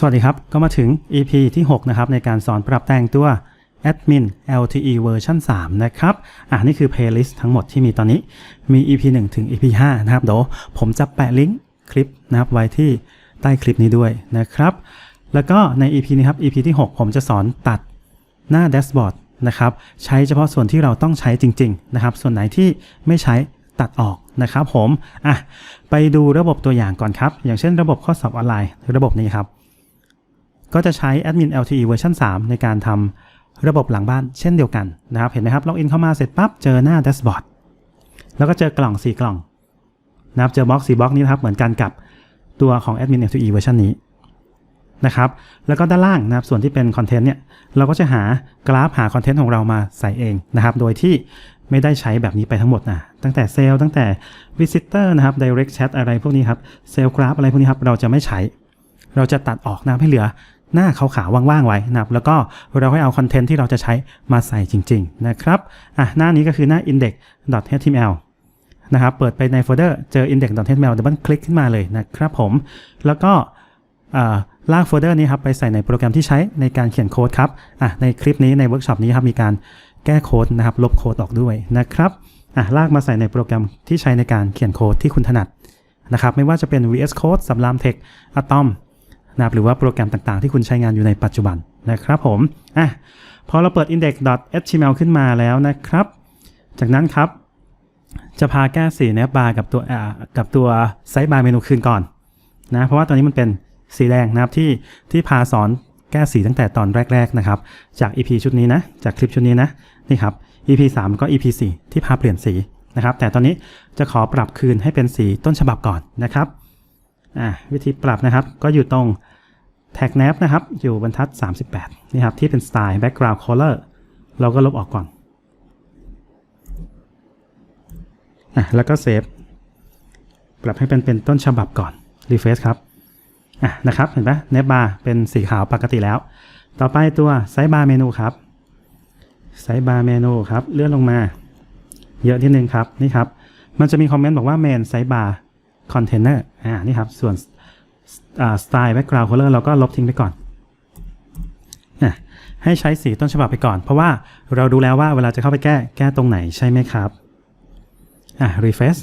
สวัสดีครับ ก็มาถึง EP ที่ 6 นะครับ ในการสอนปรับแต่งตัว Admin LTE เวอร์ชัน3นะครับ อ่านี่คือ playlist ทั้งหมดที่มีตอนนี้ มี EP 1 ถึง EP 5 นะครับ เดี๋ยวผมจะแปะลิงก์คลิปนะครับไว้ที่ใต้คลิปนี้ด้วยนะครับ แล้วก็ใน EP นี้ครับ EP ที่ 6 ผมจะสอนตัดหน้าแดชบอร์ดนะครับ ใช้เฉพาะส่วนที่เราต้องใช้จริง ๆ นะครับ ส่วนไหนที่ไม่ใช้ตัดออกนะครับผม อะ ไปดูระบบตัวอย่างก่อนครับ อย่างเช่นระบบข้อสอบออนไลน์ ระบบนี้ครับ ก็จะใช้ Admin LTE เวอร์ชัน3 ในการทำระบบหลังบ้านเช่นเดียวกันนะครับ เห็นไหมครับ ล็อกอินเข้ามาเสร็จปั๊บ เจอหน้าแดชบอร์ด แล้วก็เจอกล่อง 4 กล่องนะครับ เจอบล็อก 4บล็อกนี้นะครับ เหมือนกันกับตัวของ Admin LTE เวอร์ชันนี้นะครับ แล้วก็ด้านล่างนะครับ ส่วนที่เป็นคอนเทนต์เนี่ย เราก็จะหากราฟหาคอนเทนต์ของเรามาใส่เองนะครับ โดยที่ไม่ได้ใช้แบบนี้ไปทั้งหมดนะ ตั้งแต่เซลล์ตั้งแต่ Visitor นะครับ Direct Chat อะไรพวกนี้ครับ เซลล์กราฟอะไรพวกนี้ครับ เราจะไม่ใช้ เราจะตัดออกนะครับให้เหลือ หน้าขาวๆว่างๆไว้นะครับแล้วก็เราให้เอาคอนเทนต์ที่เราจะใช้มาใส่จริง ๆ นะครับอะหน้านี้ก็คือหน้า index.html นะครับเปิดไปในโฟลเดอร์เจอ index.html ดับเบิลคลิกขึ้นมาเลยนะครับผม แล้วก็อ่าลากโฟลเดอร์นี้ครับไปใส่ในโปรแกรมที่ใช้ในการเขียนโค้ดครับอะในคลิปนี้ในเวิร์กช็อปนี้ครับมีการแก้โค้ดนะครับลบโค้ดออกด้วยนะครับอะลากมาใส่ในโปรแกรมที่ใช้ในการเขียนโค้ดที่คุณถนัดนะครับไม่ว่าจะเป็น VS Code สำราม Text Atom นะครับหรือว่าโปรแกรมต่างๆ ที่คุณใช้งานอยู่ในปัจจุบันนะครับผมอะพอเราเปิด index.html ขึ้นมาแล้วนะครับ จากนั้นครับ จะพาแก้สีเนบาร์กับตัวกับตัวไซส์บาร์เมนูคืนก่อนนะเพราะว่าตอนนี้มันเป็นสีแดงนะครับที่ที่พาสอนแก้สีตั้งแต่ตอนแรก ๆนะครับ จาก EP ชุดนี้นะจากคลิปชุดนี้นะนี่ครับ EP 3ก็ EP 4ที่พาเปลี่ยนสีนะครับ แต่ตอนนี้จะขอปรับคืนให้เป็นสีต้นฉบับก่อนนะครับ อ่าวิธีปรับนะครับ ก็อยู่ตรงแท็กแนบนะครับ อยู่บรรทัด 38 นี่ครับ ที่เป็นสไตล์ background color เราก็ลบออกก่อนอะแล้วก็เซฟปรับให้เป็นเป็นต้นฉบับก่อน refresh ครับอะนะครับ เห็นปะเนบาร์เป็นสีขาวปกติแล้ว ต่อไปตัวไซบาร์เมนูครับไซบาร์เมนูครับ เลื่อนลงมา เยอะที่นึงครับ นี่ครับ มันจะมีคอมเมนต์บอกว่า main ไซบาร์ คอนเทนเนอร์อ่านี่ครับ ส่วนสไตล์ background color เราก็ลบทิ้งไปก่อนนะให้ใช้สีต้นฉบับไปก่อน เพราะว่าเราดูแล้วว่าเวลาจะเข้าไปแก้แก้ตรงไหนใช่ไหมครับอะ refresh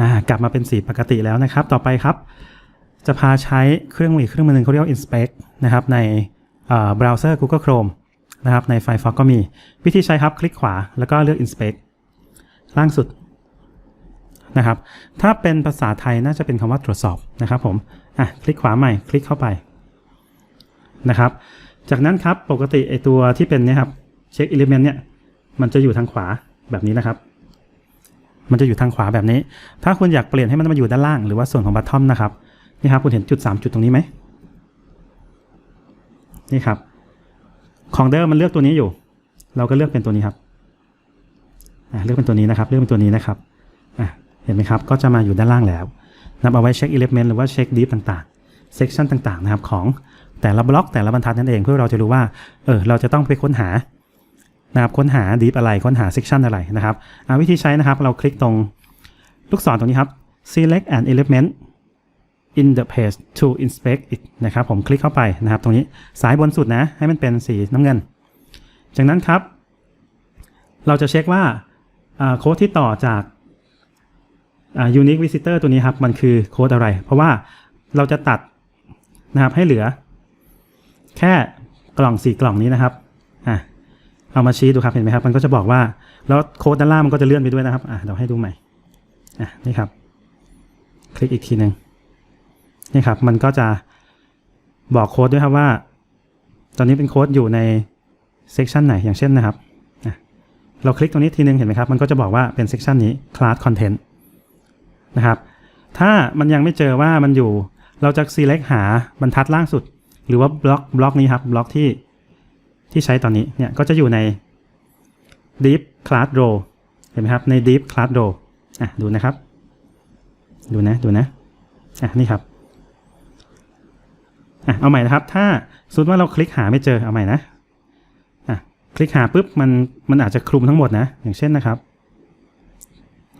อ่ากลับมาเป็นสีปกติแล้วนะครับ ต่อไปครับ จะพาใช้เครื่องมือเครื่องมือหนึ่งเขาเรียกว่า inspect นะครับในเบราว์เซอร์ Google Chrome นะครับใน Firefox ก็มี วิธีใช้ครับคลิกขวาแล้วก็เลือก inspect ล่างสุด นะครับ ถ้าเป็นภาษาไทยน่าจะเป็นคำว่าตรวจสอบนะครับผม อะ คลิกขวาใหม่ คลิกเข้าไปนะครับ จากนั้นครับ ปกติไอตัวที่เป็นเนี่ยครับ เช็คอิเลเมนต์เนี่ย มันจะอยู่ทางขวาแบบนี้นะครับ มันจะอยู่ทางขวาแบบนี้ ถ้าคุณอยากเปลี่ยนให้มันมาอยู่ด้านล่างหรือว่าส่วนของบัตทอมนะครับ นี่ครับ คุณเห็นจุด 3 จุดตรงนี้ไหมนี่ครับ ของเดิมมันเลือกตัวนี้อยู่ เราก็เลือกเป็นตัวนี้ครับเลือกเป็นตัวนี้นะครับ เลือกเป็นตัวนี้นะครับ เห็นไหมครับ ก็จะมาอยู่ด้านล่างแล้วนำเอาไว้เช็คอิเลเมนต์หรือว่าเช็คดีฟต่างๆเซกชันต่างๆนะครับของแต่ละบล็อกแต่ละบรรทัดนั่นเองเพื่อเราจะรู้ว่าเออเราจะต้องไปค้นหานะครับค้นหาดีฟอะไรค้นหาเซกชันอะไรนะครับาวิธีใช้นะครับเราคลิกตรงลูกศรตรงนี้ครับ select an element in the page to inspect it นะครับผมคลิกเข้าไปนะครับ ตรงนี้สายบนสุดนะ ให้มันเป็นสีน้ำเงิน จากนั้นครับ เราจะเช็คว่าโค้ดที่ต่อจาก unique visitor ตัวนี้ครับ มันคือโค้ดอะไร เพราะว่าเราจะตัดนะครับให้เหลือ แค่กล่องสี่กล่องนี้นะครับอะเอามาชี้ดูครับเห็นไหมครับ มันก็จะบอกว่า แล้วโค้ดด้านล่างมันก็จะเลื่อนไปด้วยนะครับอะเดี๋ยวให้ดูใหม่อะนี่ครับ คลิกอีกทีหนึ่งนี่ครับ มันก็จะบอกโค้ดด้วยครับว่า ตอนนี้เป็นโค้ดอยู่ในเซกชันไหนอย่างเช่นนะครับเราคลิกตรงนี้ทีนึงเห็นไหมครับ มันก็จะบอกว่าเป็นเซกชันนี้ class content นะครับ ถ้ามันยังไม่เจอว่ามันอยู่ เราจะ select หาบรรทัดล่างสุด หรือว่าบล็อกบล็อกนี้ครับบล็อกที่ที่ใช้ตอนนี้เนี่ยก็จะอยู่ใน deep class row เห็นไหมครับใน deep class row อะดูนะครับ ดูนะดูนะอะนี่ครับอะเอาใหม่นะครับ ถ้าสมมติว่าเราคลิกหาไม่เจอเอาใหม่นะอะคลิกหาปุ๊บมันมันอาจจะคลุมทั้งหมดนะ อย่างเช่นนะครับ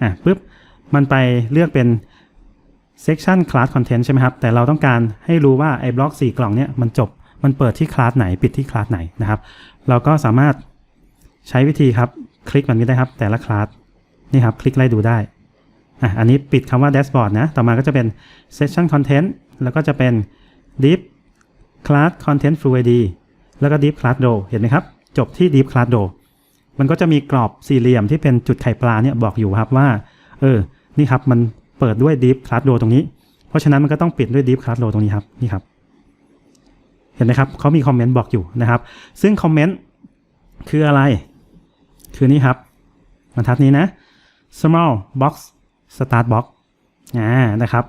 อะปุ๊บ มันไปเลือกเป็น section class content ใช่ไหมครับ แต่เราต้องการให้รู้ว่าไอ้บล็อก 4 กล่องเนี่ยมันจบ มันเปิดที่คลาสไหนปิดที่คลาสไหนนะครับ เราก็สามารถใช้วิธีครับ คลิกแบบนี้ได้ครับ แต่ละคลาสนี่ครับ คลิกไล่ดูได้อะอันนี้ปิดคำว่า dashboard นะ ต่อมาก็จะเป็น section content แล้วก็จะเป็น deep class content fluid ID แล้วก็ deep class row เห็นไหมครับ จบที่ deep class row มันก็จะมีกรอบสี่เหลี่ยมที่เป็นจุดไข่ปลาเนี่ยบอกอยู่ครับว่า เออ นี่ครับมันเปิดด้วย deep class row ตรงนี้ เพราะฉะนั้นมันก็ต้องปิดด้วย deep class row ตรงนี้ครับนี่ครับเห็นไหมครับเขามีคอมเมนต์บอกอยู่นะครับ ซึ่งคอมเมนต์คืออะไร คือนี่ครับบรรทัดนี้นะ small box start box อ่านะครับ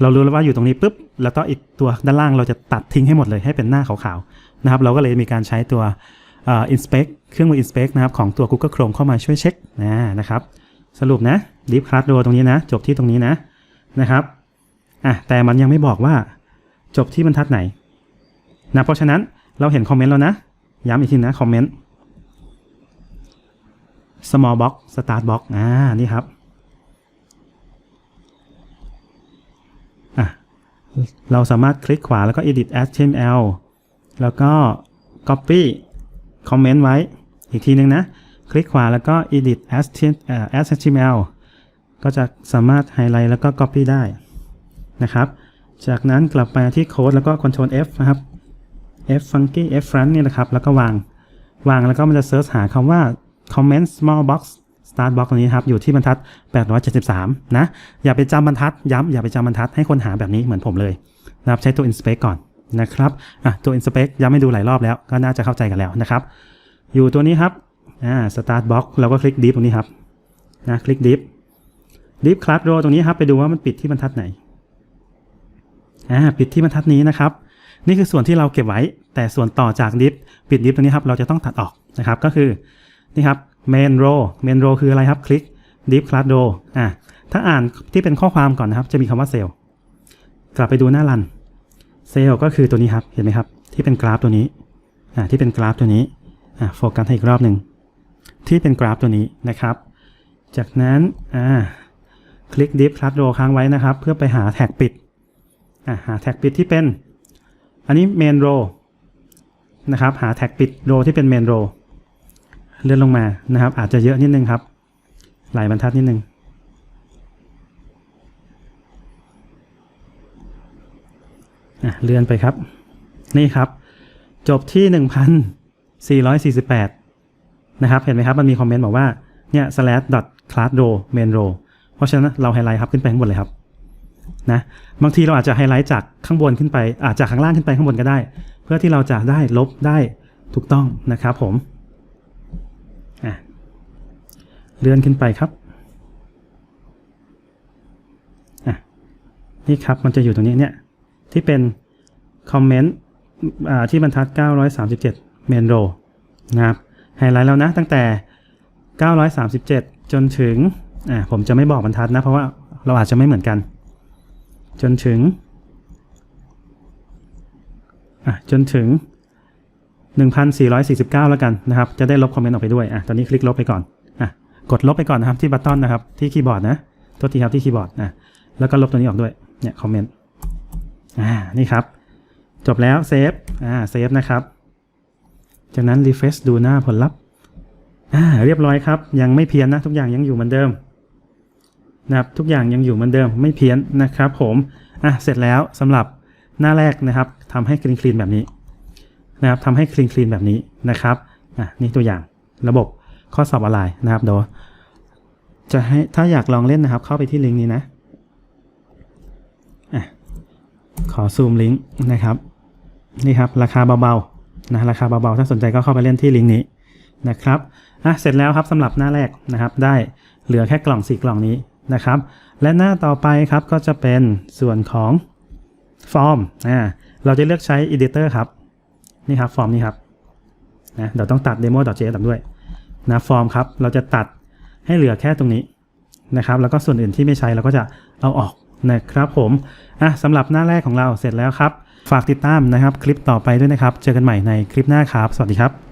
เรารู้แล้วว่าอยู่ตรงนี้ปุ๊บ แล้วก็อีกตัวด้านล่างเราจะตัดทิ้งให้หมดเลยให้เป็นหน้าขาวๆนะครับ เราก็เลยมีการใช้ตัวอ่อ inspect เครื่องมือ inspect นะครับของตัว Google Chrome เข้ามาช่วยเช็คนะนะครับ สรุปนะ deep class row ตรงนี้นะ จบที่ตรงนี้นะนะครับอะแต่มันยังไม่บอกว่าจบที่บรรทัดไหนนะเพราะฉะนั้นเราเห็นคอมเมนต์แล้วนะ ย้ำอีกทีนะคอมเมนต์ small box start box อ่านี่ครับอะเราสามารถคลิกขวาแล้วก็ edit html แล้วก็ copy comment ไว้อีกทีหนึ่งนะ คลิกขวาแล้วก็ edit html ก็จะสามารถไฮไลท์แล้วก็ copy ได้นะครับ จากนั้นกลับไปที่โค้ดแล้วก็ Ctrl F นะครับ F funky F front นี่แหละครับ แล้วก็วาง วางแล้วก็มันจะเซิร์ชหาคำว่า comment small box start box ตรงนี้ครับ อยู่ที่บรรทัด 873 นะ อย่าไปจำบรรทัด ย้ำอย่าไปจำบรรทัดให้คนหาแบบนี้เหมือนผมเลยนะครับ ใช้ตัว inspect ก่อนนะครับอะตัว inspect ย้ำให้ดูหลายรอบแล้ว ก็น่าจะเข้าใจกันแล้วนะครับ อยู่ตัวนี้ครับอ่า start box เราก็คลิก deep ตรงนี้ครับ นะ คลิก deep deep class row ตรงนี้ครับไปดูว่ามันปิดที่บรรทัดไหนอ่าปิดที่บรรทัดนี้นะครับ นี่คือส่วนที่เราเก็บไว้ แต่ส่วนต่อจาก div ปิด div ตรงนี้ครับเราจะต้องตัดออกนะครับ ก็คือนี่ครับ main row main row คืออะไรครับคลิก div class row อ่าถ้าอ่านที่เป็นข้อความก่อนนะครับ จะมีคำว่า cell กลับไปดูหน้ารัน cell ก็คือตัวนี้ครับเห็นไหมครับ ที่เป็นกราฟตัวนี้อ่าที่เป็นกราฟตัวนี้อ่าโฟกัสให้อีกรอบหนึ่งที่เป็นกราฟตัวนี้นะครับ จากนั้นอ่า คลิก div class row ค้างไว้นะครับ เพื่อไปหาแท็กปิดหาแท็กปิดที่เป็น อันนี้ main row นะครับ หาแท็กปิด row ที่เป็น main row เลื่อนลงมานะครับ อาจจะเยอะนิดนึงครับ หลายบรรทัดนิดนึงเลื่อนไปครับ นี่ครับ จบที่ 1448 นะครับ เห็นไหมครับ มันมีคอมเมนต์บอกว่า เนี่ย slash dot class row main row เพราะฉะนั้นเราไฮไลท์ครับขึ้นไปข้างบนเลยครับนะบางทีเราอาจจะไฮไลท์จากข้างบนขึ้นไปอาจจากข้างล่างขึ้นไปข้างบนก็ได้ เพื่อที่เราจะได้ลบได้ถูกต้องนะครับผมอะเลื่อนขึ้นไปครับอะนี่ครับมันจะอยู่ตรงนี้เนี่ยที่เป็นคอมเมนต์อ่าที่บรรทัด 937 main row นะครับไฮไลท์แล้วนะตั้งแต่ 937 จนถึง อ่าผมจะไม่บอกบรรทัดนะ เพราะว่าเราอาจจะไม่เหมือนกัน จนถึงอะจนถึง 1449 แล้วกันนะครับ จะได้ลบคอมเมนต์ออกไปด้วยอะตอนนี้คลิกลบไปก่อนอะกดลบไปก่อนนะครับที่บัตตอนนะครับที่คีย์บอร์ดนะโทษทีครับที่คีย์บอร์ดอะแล้วก็ลบตัวนี้ออกด้วยเนี่ยคอมเมนต์อ่านี่ครับ จบแล้วเซฟอ่าเซฟนะครับ จากนั้น refresh ดูหน้าผลลัพธ์อ่าเรียบร้อยครับ ยังไม่เพี้ยนนะ ทุกอย่างยังอยู่เหมือนเดิม นะครับทุกอย่างยังอยู่เหมือนเดิมไม่เพี้ยนนะครับผมอะเสร็จแล้วสำหรับหน้าแรกนะครับทำให้คลีนคลีนแบบนี้นะครับทำให้คลีนคลีนแบบนี้นะครับอะนี่ตัวอย่างระบบข้อสอบออนไลน์นะครับเดี๋ยวจะให้ถ้าอยากลองเล่นนะครับ เข้าไปที่ลิงก์นี้นะอะขอซูมลิงก์นะครับนี่ครับราคาเบาๆนะราคาเบาๆถ้าสนใจก็เข้าไปเล่นที่ลิงก์นี้นะครับอะเสร็จแล้วครับสำหรับหน้าแรกนะครับ ได้เหลือแค่กล่องสี่กล่องนี้ นะครับ และหน้าต่อไปครับก็จะเป็นส่วนของฟอร์มอ่าเราจะเลือกใช้ editor ครับนี่ครับฟอร์มนี่ครับนะเดี๋ยวต้องตัด demo.js ตัดด้วยนะฟอร์มครับเราจะตัดให้เหลือแค่ตรงนี้นะครับ แล้วก็ส่วนอื่นที่ไม่ใช้เราก็จะเอาออกนะครับผมอะสำหรับหน้าแรกของเราเสร็จแล้วครับ ฝากติดตามนะครับ คลิปต่อไปด้วยนะครับ เจอกันใหม่ในคลิปหน้าครับ สวัสดีครับ